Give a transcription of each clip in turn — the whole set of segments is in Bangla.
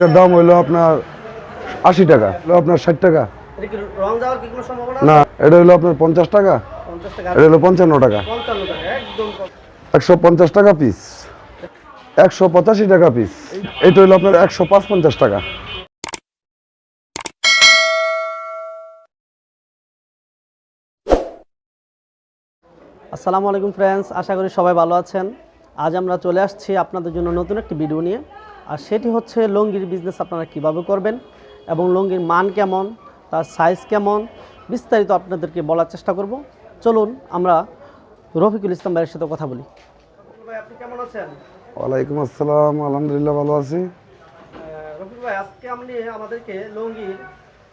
এটার দাম হইল আপনার আশি টাকা আপনার ষাট টাকা। না এটা হলো আপনার পঞ্চাশ টাকা। এটা হলো পঞ্চান্ন টাকা। একশো পঞ্চাশ টাকা পিস একশো পঁচাশি টাকা পিস এটা হলো আপনার একশো পাঁচ পঞ্চাশ টাকা। আসসালামু আলাইকুম ফ্রেন্ডস আশা করি সবাই ভালো আছেন। আজ আমরা চলে আসছি আপনাদের জন্য নতুন একটি ভিডিও নিয়ে। আর সেটি হচ্ছে লুঙ্গির বিজনেস আপনারা কীভাবে করবেন এবং লুঙ্গির মান কেমন তার সাইজ কেমন বিস্তারিত আপনাদেরকে বলার চেষ্টা করব। চলুন আমরা রফিকুল ইসলাম ভাইয়ের সাথে কথা বলি। আপনি কেমন আছেন? ওয়ালাইকুম আসসালাম আলহামদুলিল্লাহ ভালো আছি। রফিক ভাই আজকে আপনি আমাদেরকে লুঙ্গির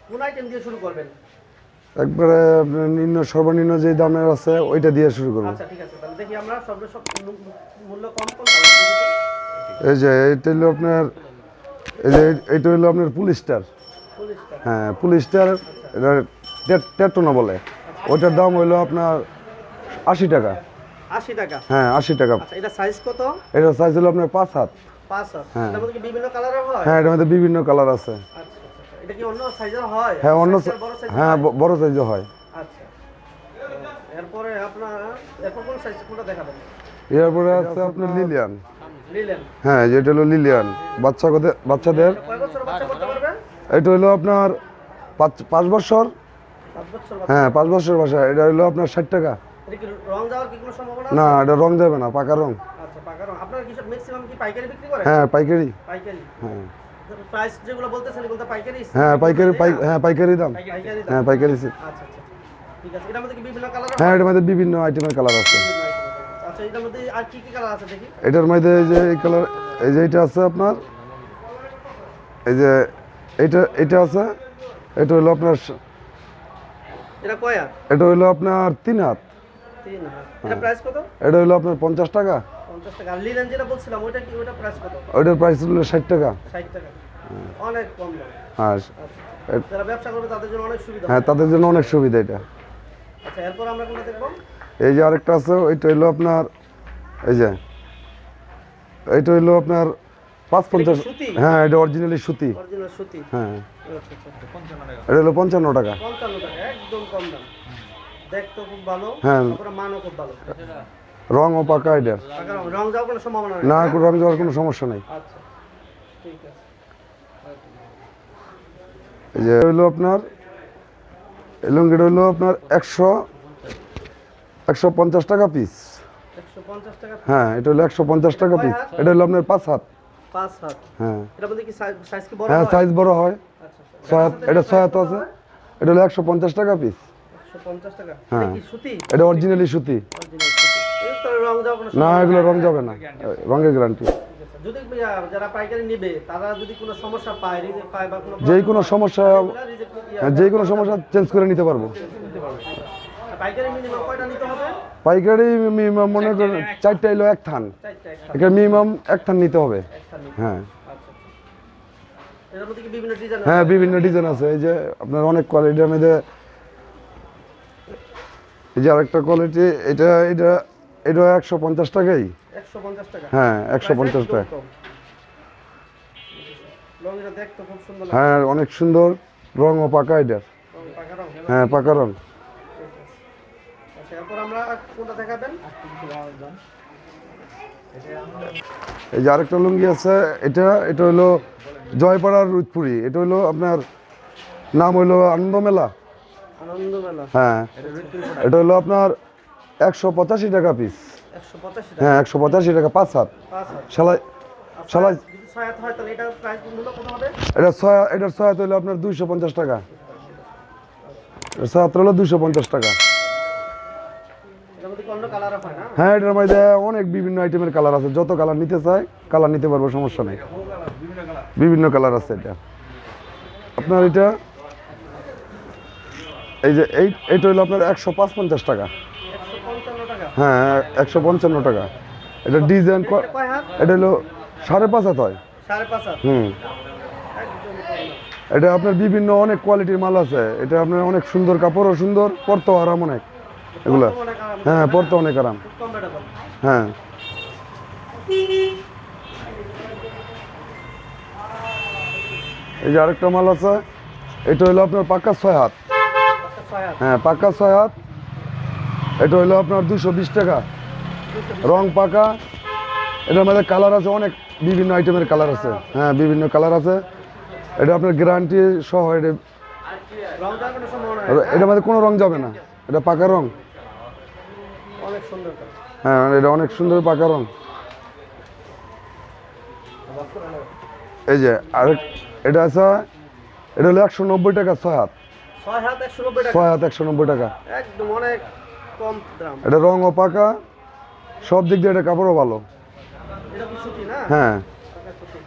কোন আইটেম দিয়ে শুরু করবেন? একবারে নিম্ন সর্বনিম্ন যে দামের আছে ওইটা দিয়ে শুরু করব। আচ্ছা ঠিক আছে তাহলে দেখি আমরা সব মূল্য কম কম এই যে এইটা হলো আপনার এই যে এইটা হলো আপনার পুলিশটার হ্যাঁ পুলিশটার এটা বলে। ওইটার দাম হইল আপনার আশি টাকা। আশি টাকা? হ্যাঁ আশি টাকা। আচ্ছা এটা সাইজ কত? এটা সাইজ হলো আপনার পাঁচ হাত। পাঁচ হাত। হ্যাঁ। এটার বিভিন্ন কালারের হয়? হ্যাঁ এটার মধ্যে বিভিন্ন কালার আছে। আচ্ছা আচ্ছা। এটা কি অন্য সাইজের হয়? হ্যাঁ অন্য হ্যাঁ বড় সাইজও হয়। আচ্ছা। এরপরে আপনার এরপর কোন সাইজ কোনটা দেখাবেন? এরপরে আছে আপনার লিলিয়ান হ্যাঁ যেটা হলো লিলিয়ান। বাচ্চা বাচ্চাদের? পারবে? এটা হলো আপনার পাঁচ বছর। বছর হ্যাঁ পাঁচ বছর বাসা এটা হলো আপনার ষাট টাকা। না এটা রং যাবে না পাকা রং। আচ্ছা হ্যাঁ পাইকারি। হ্যাঁ। পাইকারি। হ্যাঁ পাইকারি পাই- হ্যাঁ পাইকারি দাম। হ্যাঁ পাইকারি আচ্ছা আচ্ছা হ্যাঁ এটার মধ্যে বিভিন্ন আইটেমের কালার আছে। আচ্ছা এটার মধ্যে আর কি কি কালার আছে দেখি? এটার মধ্যে এই যে এই কালার এই যে এটা আছে আপনার এই যে এইটা এটা আছে এটা হলো আপনার এটা কয় হাত? এটা হলো আপনার তিন হাত। তিন হাত। হ্যাঁ। এটা প্রাইস কত? এটা হলো আপনার পঞ্চাশ টাকা। পঞ্চাশ টাকা। আর লিলেন যেটা বলছিলাম ওইটা কি ওইটা প্রাইস কত? ওইটার প্রাইস হলো ষাট টাকা। ষাট টাকা। অনেক কম দাম। আর আচ্ছা যারা ব্যবসা করবে তাদের জন্য অনেক সুবিধা হ্যাঁ তাদের জন্য অনেক সুবিধা এটা। আচ্ছা এরপর আমরা কোনটা দেখব? এই যে আরেকটা আছে ওইটা হইল আপনার এই যে এইটা হলো আপনার পাঁচ পঞ্চাশ হ্যাঁ এটা অরিজিনালি সুতি। হ্যাঁ। আচ্ছা আচ্ছা এটা হলো পঞ্চান্ন টাকা। পঞ্চান্ন টাকা একদম কম দাম। দেখতে খুব ভালো হ্যাঁ। রং ও পাকা এটার। টাকা না রং যাওয়ার কোনো সমস্যা নেই। আচ্ছা এই যে হইল আপনার এই লুঙ্গিটা হইল আপনার একশো একশো পঞ্চাশ টাকা পিস হ্যাঁ এটা হলো একশো পঞ্চাশ টাকা পিস এটা হলো আপনার পাঁচ হাত। হ্যাঁ। হ্যাঁ হয়? সাইজ বড় হয়। আচ্ছা আচ্ছা। ছয় হাত এটা ছয় হাত আছে। এটা হলো একশো পঞ্চাশ টাকা পিস হ্যাঁ। এটা অরিজিনালি সুতি। না এগুলো। রং যাবে না। রঙের গ্যারান্টি যে কোনো সমস্যা যে কোনো সমস্যা চেঞ্জ করে নিতে পারব। পাইকারি মিনিমাম মনে করেন চারটা এলো এক থান। এখানে মিনিমাম এক থান নিতে হবে। হ্যাঁ। আচ্ছা আচ্ছা। হ্যাঁ বিভিন্ন ডিজাইন আছে। এই যে আপনার অনেক কোয়ালিটির মধ্যে এই যে আরেকটা কোয়ালিটি এটা এটা এটা একশো পঞ্চাশ টাকাই। হ্যাঁ একশো পঞ্চাশ টাকা। লাগে হ্যাঁ অনেক সুন্দর। রং ও পাকা এটার হ্যাঁ পাকা রং আচ্ছা এরপর আমরা কোনটা দেখাবেন? এই যে আরেকটা লুঙ্গি আছে এটা এটা হলো জয়পাড়ার রুদপুরি এটা হলো আপনার নাম হলো আনন্দ মেলা আনন্দ মেলা হ্যাঁ এটা হলো আপনার একশো পঁচাশি টাকা পিস হ্যাঁ একশো পঁচাশি টাকা পাঁচ হাত। সেলাই কত হবে? এটা ছয় এটার ছয় হাত হলো আপনার দুইশো পঞ্চাশ টাকা। ছয় হাত হলো দুইশো পঞ্চাশ টাকা এটার মধ্যে কি অন্য কালার হয় হ্যাঁ এটার মধ্যে অনেক বিভিন্ন আইটেমের কালার আছে। যত কালার নিতে চায় কালার নিতে পারব সমস্যা নেই। বিভিন্ন কালার আছে এটা। আপনার এটা এই যে এই এটা হলো আপনার একশো পাঁচ পঞ্চাশ টাকা? হ্যাঁ একশো পঞ্চান্ন টাকা। এটা ডিজাইন এটা হলো সাড়ে পাঁচ হাত হয়। হুম। এটা আপনার বিভিন্ন অনেক কোয়ালিটির মাল আছে। এটা আপনার অনেক সুন্দর কাপড়ও সুন্দর পরতেও আরাম অনেক। এগুলা? বর্তমানে হ্যাঁ পরতে অনেক আরাম। হ্যাঁ। এই যে আরেকটা মাল আছে এটা হলো আপনার পাক্কা ছয় হাত। পাক্কা ছয় হাত হ্যাঁ পাক্কা ছয় হাত। এটা হলো আপনার দুশো বিশ টাকা। রং পাকা। এটার মধ্যে কালার আছে অনেক বিভিন্ন আইটেমের কালার আছে। হ্যাঁ বিভিন্ন কালার আছে। এটা আপনার গ্যারান্টি সহ এটা এটার মধ্যে কোনো রং যাবে না। এটা পাকা রং। হ্যাঁ এটা অনেক সুন্দর পাকা রং। এই যে আরেক এটা আছে এটা হলো একশো নব্বই টাকা ছয় হাত। ছয় হাত একশো নব্বই টাকা। ছয় হাত একশো নব্বই টাকা। একদম অনেক কম দাম। এটা রং ও পাকা সব দিক দিয়ে এটা কাপড়ও ভালো। হ্যাঁ। সুতি।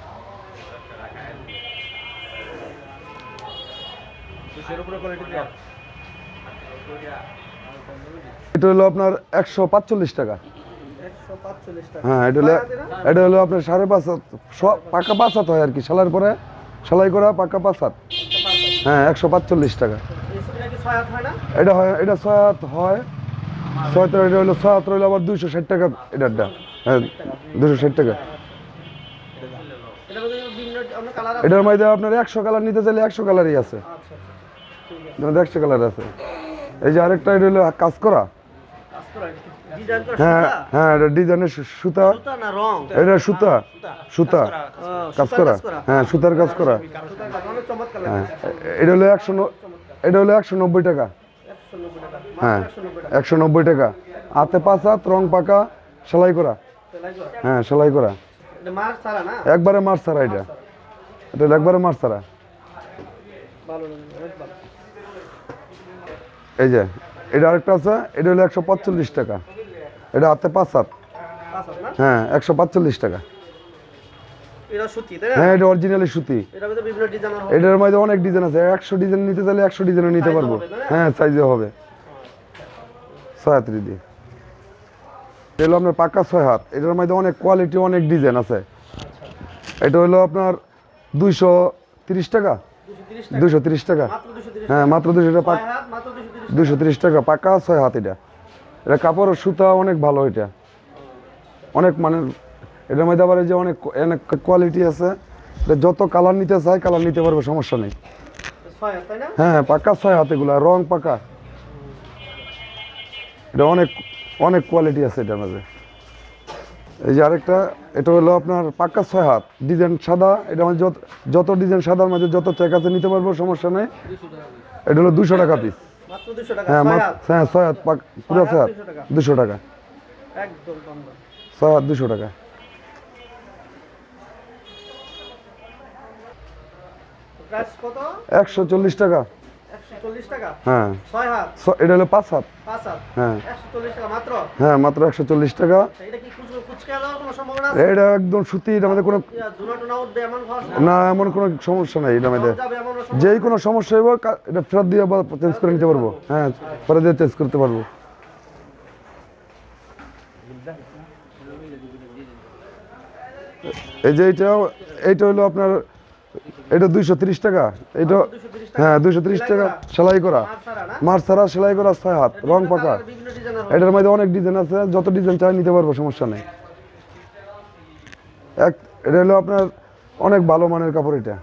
এটা হলো আপনার একশো পাঁচচল্লিশ টাকা। হ্যাঁ এটা হলো এটা হলো আপনার সাড়ে পাঁচ পাকা পাঁচ হয় আর কি, সেলাইয়ের পরে সেলাই করা পাকা পাঁচ হ্যাঁ একশো পাঁচচল্লিশ টাকা। এটা হয় এটা ছয় হাত হয়। ছয় এটা হলো ছয় হাত রইল আবার দুইশো ষাট টাকা এটারটা। হ্যাঁ দুশো ষাট টাকা। এটার মধ্যে আপনার একশো কালার নিতে চাইলে একশো কালারই আছে। একশো কালার আছে। এই যে আরেকটা এটা হলো কাজ করা। হ্যাঁ হ্যাঁ এটা ডিজাইনের সুতা। এটা সুতা। সুতা। কাজ করা হ্যাঁ সুতার কাজ করা। হ্যাঁ এটা হলো একশো এটা হলো একশো নব্বই টাকা। হ্যাঁ একশো নব্বই টাকা। হাতে পাঁচ হাত রং পাকা সেলাই করা। হ্যাঁ সেলাই করা। একবারে মাছ ছাড়া এটা। এটা একবারে মাছ ছাড়া ভালো লাগে, অনেক ভালো এই যে এটা আরেকটা আছে এটা হলো একশো পাঁচচল্লিশ টাকা। এটা হাতে পাঁচ হাত। হ্যাঁ একশো পাঁচচল্লিশ টাকা। হ্যাঁ এটা অরিজিনালি সুতি। এটার মধ্যে অনেক ডিজাইন আছে। একশো ডিজাইন নিতে চাইলে একশো ডিজাইনও নিতে পারব? হ্যাঁ সাইজে হবে। দিয়ে। এটা হলো আপনার ছয় হাত। এটার মধ্যে অনেক কোয়ালিটি অনেক ডিজাইন আছে। এটা হলো আপনার দুইশো তিরিশ টাকা। দুশো তিরিশ টাকা। হ্যাঁ মাত্র দুশো টাকা। দুশো তিরিশ টাকা। পাকা ছয় হাত এটা। এটা কাপড়ের সুতা অনেক ভালো এটা। অনেক মানে এটার মধ্যে আবার যে অনেক অনেক কোয়ালিটি আছে। যত কালার নিতে চাই কালার নিতে পারবে সমস্যা নেই। না? হ্যাঁ পাকা ছয় হাত এগুলা রং পাকা। এটা অনেক অনেক কোয়ালিটি আছে এটার মাঝে এই যে আরেকটা এটা হলো আপনার পাক্কা ছয় হাত। ডিজাইন সাদা এটা মানে যত যত ডিজাইন সাদার মাঝে যত চেক আছে নিতে পারব সমস্যা নেই। এটা হলো দুশো টাকা পিস হ্যাঁ হ্যাঁ ছয় হাত পাক- পুরো ছয় হাত। হাত 200 টাকা। দুশো টাকা। ছয় হাত দুশো টাকা। একশো চল্লিশ টাকা। হ্যাঁ। এটা হলো পাঁচ হাত। হ্যাঁ। হ্যাঁ মাত্র একশো চল্লিশ টাকা। আচ্ছা, এটা এটা একদম সুতি মধ্যে কোনো না এমন কোনো সমস্যা নেই এমন সম্ভাবনা- যেই কোনো সমস্যা হইব এটা ফেরত দিয়ে চেঞ্জ করে নিতে পারব। হ্যাঁ পরে দিয়ে চেঞ্জ করতে পারব। এই যে এইটা এইটা হলো আপনার এটা দুইশো তিরিশ টাকা। এটা হ্যাঁ দুইশো তিরিশ টাকা। সেলাই করা। মাছ ছাড়া সেলাই করা ছয় হাত রং পাকা। এটার মধ্যে অনেক ডিজাইন আছে যত ডিজাইন চাই নিতে পারব সমস্যা নেই। এক এটা হলো আপনার অনেক ভালো মানের কাপড় এটা।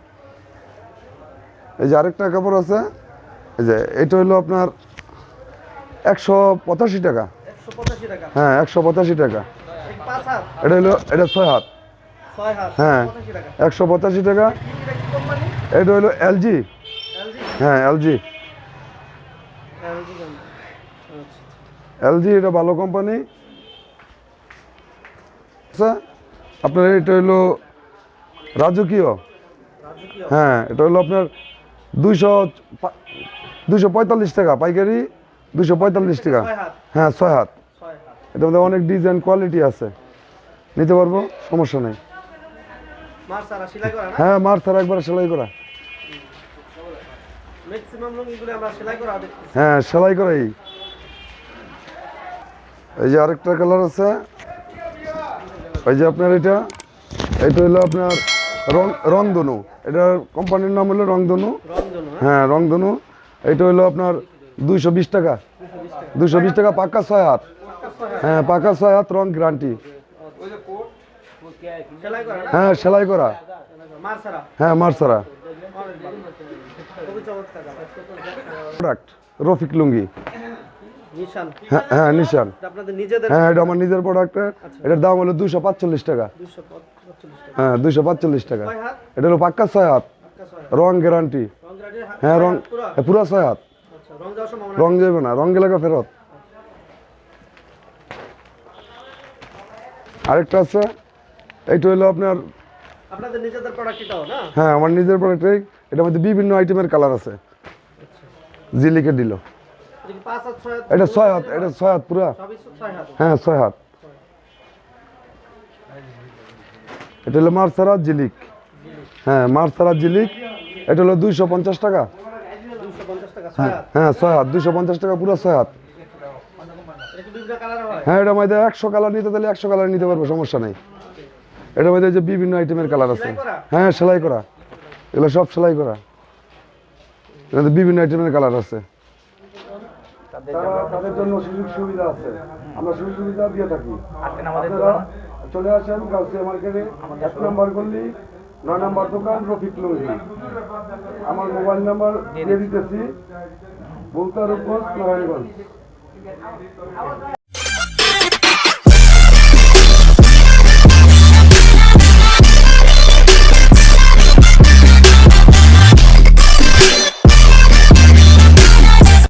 এই যে আরেকটা কাপড় আছে এই যে এটা হলো আপনার একশো পঁচাশি টাকা। হ্যাঁ একশো পঁচাশি টাকা। এটা হলো এটা ছয় হাত। হ্যাঁ। একশো পঁচাশি টাকা। এটা হলো এলজি হ্যাঁ এলজি এলজি আচ্ছা। এটা ভালো কোম্পানি আচ্ছা আপনার এটা হলো রাজকীয়। হ্যাঁ এটা হলো আপনার দুইশো দুশো পঁয়তাল্লিশ টাকা পাইকারি দুশো পঁয়তাল্লিশ টাকা। হ্যাঁ ছয় হাত। ছয় হাত। এটার মধ্যে অনেক ডিজাইন কোয়ালিটি আছে। নিতে পারব? সমস্যা নেই মার ছাড়া সেলাই করা না হ্যাঁ মার ছাড়া একবার সেলাই করা। ম্যাক্সিমাম সেলাই করা দেখতেছি। হ্যাঁ সেলাই করাই। এই যে আরেকটা কালার আছে। এই যে আপনার এটা এটা হলো আপনার রং রংধনু। এটার কোম্পানির নাম হলো রংধনু। হ্যাঁ। হ্যাঁ রংধনু। এটা হলো আপনার দুইশো বিশ টাকা। দুশো বিশ টাকা। পাক্কা ছয় হাত। হ্যাঁ পাক্কা ছয় হাত রং গ্যারান্টি হ্যাঁ সেলাই করা। হ্যাঁ মার ছাড়া অনেক প্রোডাক্ট রফিক লুঙ্গি। হ্যাঁ হ্যাঁ নিশান। হ্যাঁ এটা আমার নিজের প্রোডাক্ট এটার দাম হলো দুশো পাঁচচল্লিশ টাকা। হ্যাঁ দুশো পাঁচচল্লিশ টাকা। এটা হলো পাক্কা ছয় হাত। রং গ্যারান্টি। হ্যাঁ ছয় রং পুরো? হ্যাঁ, পুরো ছয় হাত। আচ্ছা রং যাবে না রং গেলে ফেরত। আরেকটা আছে। এইটা হলো আপনার আপনাদের নিজেদের প্রোডাক্ট এটাও না? হ্যাঁ আমার নিজের প্রোডাক্টে এটার মধ্যে বিভিন্ন আইটেমের কালার আছে। জিলিকে দিল। এটা ছয় হাত? এটা ছয় হাত এটা ছয় হাত পুরা। হ্যাঁ ছয় হাত। এটা হলো মার্সারা জিলিক। হ্যাঁ মার্সারা জিলিক। এটা হলো দুইশো পঞ্চাশ টাকা। ছয় হাত? হ্যাঁ ছয় হাত দুইশো পঞ্চাশ টাকা পুরো ছয় হাত। এটা হয়? হ্যাঁ এটা মধ্যে একশো কালার নিতে তাহলে একশো কালার নিতে পারব সমস্যা নেই। এটার মধ্যে যে বিভিন্ন আইটেমের কালার আছে। হ্যাঁ সেলাই করা। এগুলো সব সেলাই করা। এটাতে বিভিন্ন আইটেমের কালার আছে। তাদের জন্য সুযোগ সুবিধা আছে। আমরা সুযোগ সুবিধা দিয়ে থাকি। চলে আসেন গাউসিয়া মার্কেটে। এক নম্বর নয় নম্বর দোকান রফিক লুঙ্গি। আমার মোবাইল নাম্বার দিয়ে দিতেছি। বুলতার নারায়ণগঞ্জ।